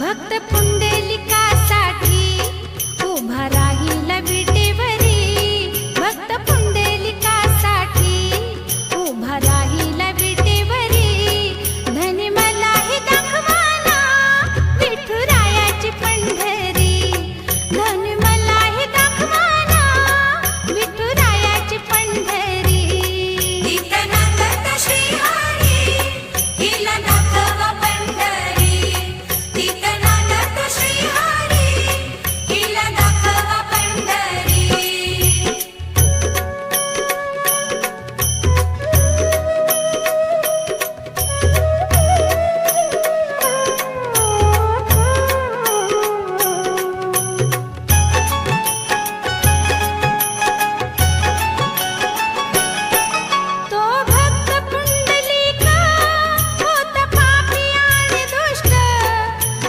भक्त पुंडलिक